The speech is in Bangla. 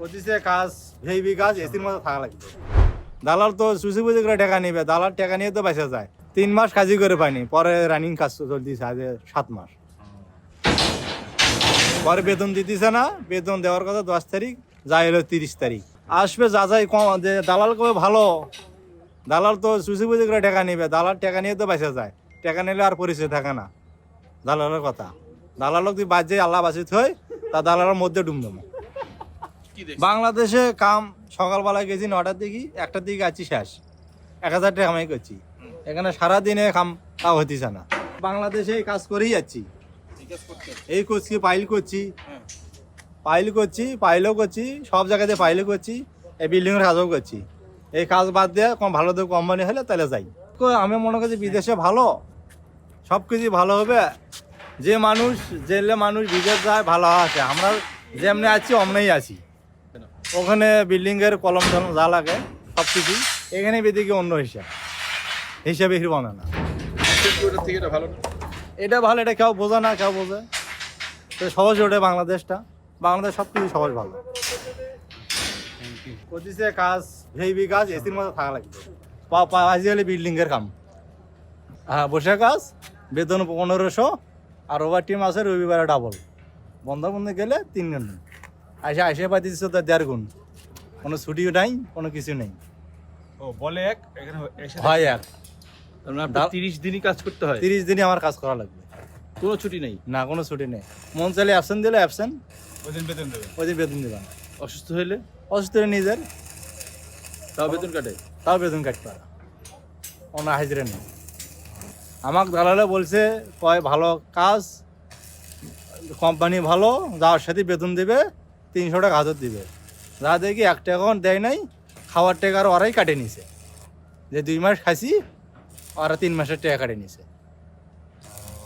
পঁচিশে কাজ ভেবি কাজ এসির মধ্যে থাকা লাগবে। দালাল তো সুসি বুঝি করে টাকা নিবে, দালাল টাকা নিয়ে তো বেঁচে যায়। তিন মাস কাজই করে পাইনি পরে রানিং কাজ চলতেছে, আজ সাত মাস। পরে বেতন দিতেছে না, বেতন দেওয়ার কথা দশ তারিখ যা এলো তিরিশ তারিখ। আসবে যা যাই কম, যে দালাল কবে ভালো? দালাল তো সুসি বুঝি করে টাকা নিবে, দালাল টাকা নিয়ে তো বেঁচে যায়। টাকা নিলে আর পরিচয় থাকে না, দালালের কথা। দালালক তুই বাজে, আল্লাহ বাঁচিত হয় তা দালালের মধ্যে দেখ বাংলাদেশে কাম সকালবেলা গেছি নটার দিকে একটার দিকে আছি শেষ। এক হাজার টাকা কামাই করছি। এখানে সারাদিনে কাম তাও হতিছে না। বাংলাদেশে এই কাজ করেই যাচ্ছি। এই করছি পাইল করছি। হ্যাঁ। পাইল করছি পাইলও করছি সব জায়গাতে পাইলও করছি এই বিল্ডিংয়ের কাজও করছি। এই কাজ বাদ দিয়ে কোনো ভালো তো কোম্পানি হলে তাহলে যাই। আমি মনে করছি বিদেশে ভালো সব কিছু ভালো হবে। যে মানুষ জেলে মানুষ বিদেশ যায় ভালো আছে। আমরা যেমনি আছি অমনেই আছি। ওখানে বিল্ডিংয়ের কলম টলম যা লাগে, সব কিছু। এখানে বেদিকে অন্য হিসাব। হিসাবে হিরো বানা না। এটা ভালো এটা কেউ বোঝে না, কেউ বোঝে। তো সহজ ওঠে বাংলাদেশটা। বাংলাদেশ সব কিছু সহজ ভালো। পঁচিশে কাজ ভেবি কাজ, এসির মধ্যে থাকা লাগবে। পা পা আজিকালি বিল্ডিং এর কাম। হ্যাঁ বসে কাজ, বেতন পনেরোশো, আর ওভার টিম আছে রবিবারে ডাবল বন্ধ বন্ধ গেলে তিন গুণ আইসে আইসে পাইতেছে তো দেড় গুণ। কোনো ছুটিও নাই কোনো কিছু নেই। ও বলে এক এখানে হয় এক। তিরিশ দিনই কাজ করতে হয়? তিরিশ দিনই আমার কাজ করা লাগবে। কোনো ছুটি নেই? না কোনো ছুটি নেই। মন চাইলে অ্যাবসেন্ট দিলে অ্যাবসেন্ট ওই দিন বেতন দেবে। ওই দিন বেতন দেবেন অসুস্থ হইলে? অসুস্থ হলে নিজের। তাও বেতন কাটে? তাও বেতন কাটতে পারে। ওনার হাজিরা নেই। আমাকে দালালে বলছে কয় ভালো কাজ কোম্পানি ভালো যাওয়ার সাথে বেতন দেবে তিনশো টাকা হাজত দিবে। যা দেখি এক টাকা দেয় নাই, খাওয়ার টাকা আর ওরাই কাটে নিছে। যে দুই মাস খাইছি ওরা তিন মাসের টাকা কাটে নিছে।